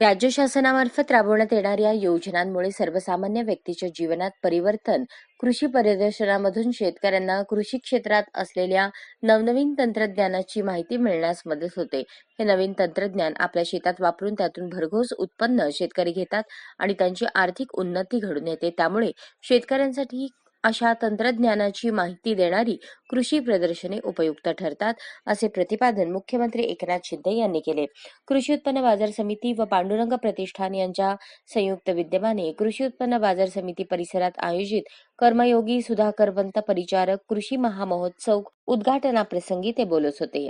राज्य शासनामार्फत राबवण्यात येणाऱ्या योजनांमुळे सर्वसामान्य व्यक्तीच्या जीवनात परिवर्तन कृषी प्रदर्शनामधून शेतकऱ्यांना कृषी क्षेत्रात असलेल्या नवनवीन तंत्रज्ञानाची माहिती मिळण्यास मदत होते. हे नवीन तंत्रज्ञान आपल्या शेतात वापरून त्यातून भरघोस उत्पन्न शेतकरी घेतात आणि त्यांची आर्थिक उन्नती घडून येते. त्यामुळे शेतकऱ्यांसाठी अशा तंत्रज्ञानाची माहिती देणारी कृषी प्रदर्शने उपयुक्त ठरतात असे प्रतिपादन मुख्यमंत्री एकनाथ शिंदे यांनी केले. कृषी उत्पन्न बाजार समिती व पांडुरंग प्रतिष्ठान यांच्या संयुक्त विद्यमाने कृषी उत्पन्न बाजार समिती परिसरात आयोजित कर्मयोगी सुधाकरवंत परिचारक कृषी महामहोत्सव उद्घाटनाप्रसंगी ते बोलत होते.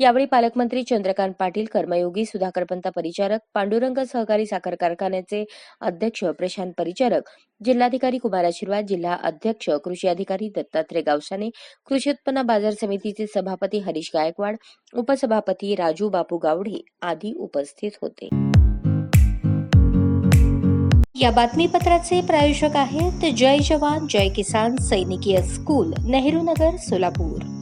यावेळी पालकमंत्री चंद्रकांत पाटील कर्मयोगी सुधाकरपंत परिचारक पांडुरंग सहकारी साखर कारखान्याचे अध्यक्ष प्रशांत परिचारक जिल्हाधिकारी कुमार आशीर्वाद जिल्हा अध्यक्ष कृषी अधिकारी दत्तात्रय गावसाने कृषी उत्पन्न बाजार समितीचे सभापती हरीश गायकवाड उपसभापती राजू बापू गावडे आदी उपस्थित होते. या बातमीपत्राचे प्रायोजक आहेत जय जवान जय किसान सैनिकीय स्कूल नेहरू नगर सोलापूर.